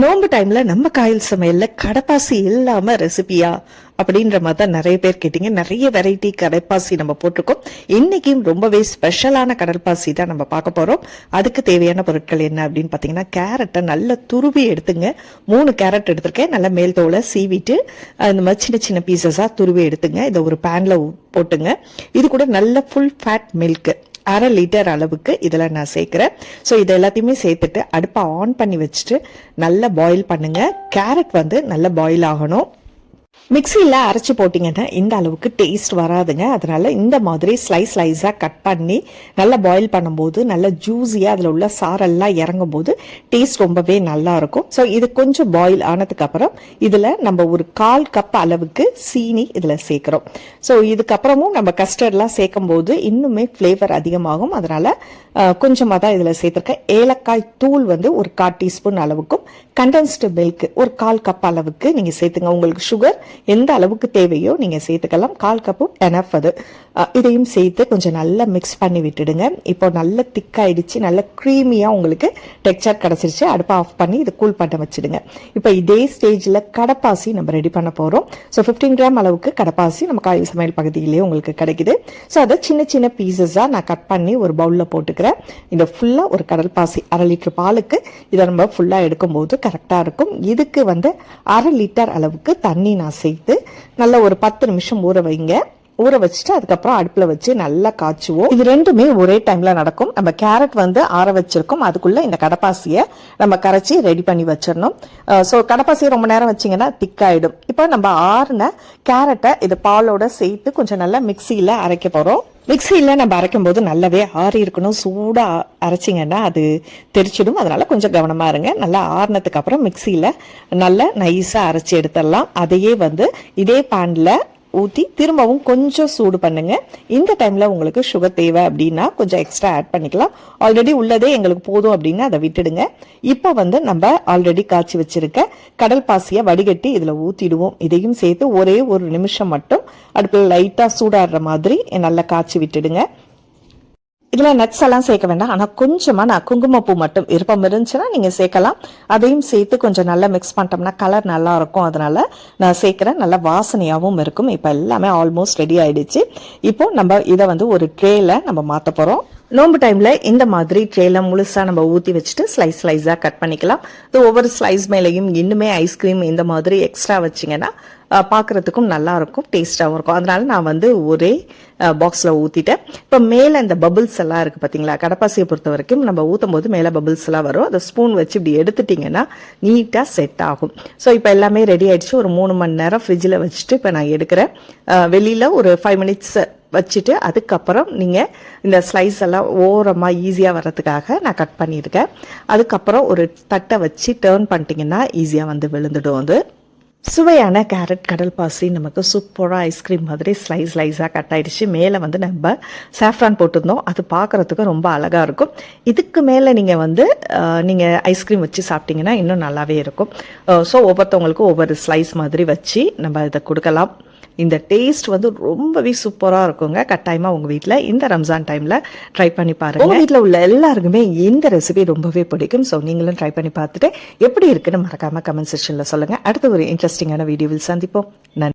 நோம்பு டைம்ல நம்ம காயல் சமையல்ல கடப்பாசி இல்லாம ரெசிபியா அப்படின்ற மாதிரி தான் நிறைய பேர் கேட்டீங்க. நிறைய வெரைட்டி கடற்பாசி நம்ம போட்டிருக்கோம். இன்னைக்கும் ரொம்பவே ஸ்பெஷலான கடற்பாசி தான் நம்ம பார்க்க போறோம். அதுக்கு தேவையான பொருட்கள் என்ன அப்படின்னு பார்த்தீங்கன்னா கேரட்டை நல்லா துருவி எடுத்துங்க. மூணு கேரட் எடுத்திருக்கேன். நல்லா மேல் தோலை சீவிட்டு அந்த மாதிரி சின்ன சின்ன பீசஸாக துருவி எடுத்துங்க. இதை ஒரு பேனில் போட்டுங்க. இது கூட நல்ல ஃபுல் ஃபேட் மில்க் அரை லிட்டர் அளவுக்கு இதில் நான் சேர்க்குறேன். ஸோ இது எல்லாத்தையுமே சேர்த்துட்டு அடுப்பை ஆன் பண்ணி வச்சுட்டு நல்லா பாயில் பண்ணுங்கள் கேரட் வந்து நல்லா பாயில் ஆகணும். மிக்சியில் அரைச்சி போட்டிங்கன்னா இந்த அளவுக்கு டேஸ்ட் வராதுங்க. அதனால் இந்த மாதிரி ஸ்லைஸ் ஸ்லைஸாக கட் பண்ணி நல்லா பாயில் பண்ணும்போது நல்லா ஜூஸியாக அதில் உள்ள சாரெல்லாம் இறங்கும் போது டேஸ்ட் ரொம்பவே நல்லா இருக்கும் ஸோ இது கொஞ்சம் பாயில் ஆனதுக்கப்புறம் இதில் நம்ம ஒரு கால் கப் அளவுக்கு சீனி இதில் சேர்க்குறோம். ஸோ இதுக்கப்புறமும் நம்ம கஸ்டர்ட்லாம் சேர்க்கும் போது இன்னுமே ஃப்ளேவர் அதிகமாகும். அதனால் கொஞ்சமாக தான் இதில் சேர்த்துருக்கேன். ஏலக்காய் தூள் வந்து ஒரு கால் டீஸ்பூன் அளவுக்கும் கண்டென்ஸ்டு மில்க் ஒரு கால் கப் அளவுக்கு நீங்கள் சேர்த்துங்க. உங்களுக்கு சுகர் எந்த அளவுக்கு தேவையோ நீங்கள் சேர்த்துக்கலாம். கால் கப்பும் எனஃப் அது இதையும் சேர்த்து கொஞ்சம் நல்லா மிக்ஸ் பண்ணி விட்டுடுங்க. இப்போ நல்ல திக்காயிடுச்சு நல்ல க்ரீமியாக உங்களுக்கு டெக்ஸ்சர் கிடச்சிருச்சு. அடுப்பை ஆஃப் பண்ணி இதை கூல் பண்ண வச்சுடுங்க. இப்போ இதே ஸ்டேஜில் கடப்பாசி நம்ம ரெடி பண்ண போகிறோம் ஸோ ஃபிஃப்டீன் கிராம் அளவுக்கு கடப்பாசி நம்ம காய் சமையல் பகுதியிலேயே உங்களுக்கு கிடைக்குது. ஸோ அதை சின்ன சின்ன பீசஸாக நான் கட் பண்ணி ஒரு பவுலில் போட்டுக்கிறேன். இந்த ஃபுல்லாக ஒரு கடல் பாசி அரை லிட்டர் பாலுக்கு இதை நம்ம ஃபுல்லாக எடுக்கும்போது கரெக்டாக இருக்கும். இதுக்கு வந்து அரை லிட்டர் அளவுக்கு தண்ணி நான் சேர்த்து நல்லா ஒரு பத்து நிமிஷம் ஊற வைங்க. ஊற வச்சுட்டு அதுக்கப்புறம் அடுப்புல வச்சு நல்லா காய்ச்சுவோம். இது ரெண்டுமே ஒரே டைம்ல நடக்கும். நம்ம கேரட் வந்து ஆற வச்சிருக்கோம். அதுக்குள்ள இந்த கடப்பாசியை நம்ம கரைச்சி ரெடி பண்ணி வச்சிடணும். ஸோ கடப்பாசியை ரொம்ப நேரம் வச்சீங்கன்னா திக்காயிடும். இப்போ நம்ம ஆறுன கேரட்டை இது பாலோட சேர்த்து கொஞ்சம் நல்லா மிக்சியில் அரைக்க போகிறோம் மிக்சியில் நம்ம அரைக்கும் போது நல்லாவே ஆறி இருக்கணும். சூடாக அரைச்சிங்கன்னா அது தெரிச்சிடும். அதனால கொஞ்சம் கவனமாக இருங்க. நல்லா ஆறுனதுக்கு அப்புறம் மிக்சியில் நல்லா நைஸாக அரைச்சி எடுத்துடலாம். அதையே வந்து இதே பேனில் ஊற்றி திரும்பவும் கொஞ்சம் சூடு பண்ணுங்க. இந்த டைமில் உங்களுக்கு சுகர் தேவை அப்படின்னா கொஞ்சம் எக்ஸ்ட்ரா ஆட் பண்ணிக்கலாம். ஆல்ரெடி உள்ளதே எங்களுக்கு போதும் அப்படின்னு அதை விட்டுடுங்க. இப்போ வந்து நம்ம ஆல்ரெடி காய்ச்சி வச்சிருக்க கடல் பாசியை வடிகட்டி இதில் ஊற்றிடுவோம் இதையும் சேர்த்து ஒரே ஒரு நிமிஷம் மட்டும் அடுப்பில் லைட்டாக சூடாடுற மாதிரி நல்லா காய்ச்சி விட்டுடுங்க. இதில் நட்ஸ் எல்லாம் சேர்க்க வேண்டாம். ஆனால் கொஞ்சமாக நான் குங்குமப்பூ மட்டும் விருப்பம் இருந்துச்சுன்னா நீங்கள் சேர்க்கலாம். அதையும் சேர்த்து கொஞ்சம் நல்லா மிக்ஸ் பண்ணிட்டோம்னா கலர் நல்லா இருக்கும். அதனால நான் சேர்க்குறேன். நல்லா வாசனையாகவும் இருக்கும். இப்போ எல்லாமே ஆல்மோஸ்ட் ரெடி ஆயிடுச்சு. இப்போ நம்ம இதை வந்து ஒரு ட்ரேல நம்ம மாற்ற போகிறோம் நோம்பு டைமில் இந்த மாதிரி ட்ரேல முழுசாக நம்ம ஊற்றி வச்சுட்டு ஸ்லைஸ் ஸ்லைஸாக கட் பண்ணிக்கலாம். இது ஒவ்வொரு ஸ்லைஸ் மேலேயும் இன்னுமே ஐஸ்கிரீம் இந்த மாதிரி எக்ஸ்ட்ரா வச்சிங்கன்னா பார்க்குறதுக்கும் நல்லாயிருக்கும் டேஸ்ட்டாகவும் இருக்கும். அதனால நான் வந்து ஒரே பாக்ஸில் ஊற்றிட்டேன் இப்போ மேலே இந்த பபுள்ஸ் எல்லாம் இருக்குது பார்த்தீங்களா கடப்பாசியை பொறுத்த வரைக்கும் நம்ம ஊற்றும் போது மேலே பபுள்ஸ் எல்லாம் வரும். அதை ஸ்பூன் வச்சு இப்படி எடுத்துட்டிங்கன்னா நீட்டாக செட் ஆகும். ஸோ இப்போ எல்லாமே ரெடி ஆகிடுச்சு ஒரு மூணு மணி நேரம் ஃப்ரிட்ஜில் வச்சுட்டு இப்போ நான் எடுக்கிறேன். வெளியில் ஒரு ஃபைவ் மினிட்ஸ் வச்சுட்டு அதுக்கப்புறம் நீங்கள் இந்த ஸ்லைஸ் எல்லாம் ஓரமாக ஈஸியாக வர்றதுக்காக நான் கட் பண்ணியிருக்கேன். அதுக்கப்புறம் ஒரு தட்டை வச்சு டேர்ன் பண்ணிட்டீங்கன்னா ஈஸியாக வந்து விழுந்துடும் அது. சுவையான கேரட் கடல் பாசி நமக்கு சூப்பராக ஐஸ்கிரீம் மாதிரி ஸ்லைஸ் ஸ்லைஸாக கட் ஆகிடுச்சு மேலே வந்து நம்ம சாஃப்ரான் போட்டிருந்தோம். அது பார்க்குறதுக்கு ரொம்ப அழகாக இருக்கும். இதுக்கு மேலே நீங்கள் வந்து நீங்கள் ஐஸ்கிரீம் வச்சு சாப்பிட்டீங்கன்னா இன்னும் நல்லாவே இருக்கும். ஸோ ஒவ்வொருத்தவங்களுக்கும் ஒவ்வொரு ஸ்லைஸ் மாதிரி வச்சு நம்ம இதை கொடுக்கலாம். இந்த டேஸ்ட் வந்து ரொம்பவே சூப்பராக இருக்குங்க. கட்டாயமாக உங்கள் வீட்டில் இந்த ரம்ஜான் டைமில் ட்ரை பண்ணி பாருங்க. உங்கள் வீட்டில் உள்ள எல்லாருக்குமே இந்த ரெசிபி ரொம்பவே பிடிக்கும். ஸோ நீங்களும் ட்ரை பண்ணி பார்த்துட்டு எப்படி இருக்குன்னு மறக்காமல் கமெண்ட் செக்ஷனில் சொல்லுங்கள் அடுத்த ஒரு இன்ட்ரெஸ்டிங்கான வீடியோவில் சந்திப்போம். நன்றி.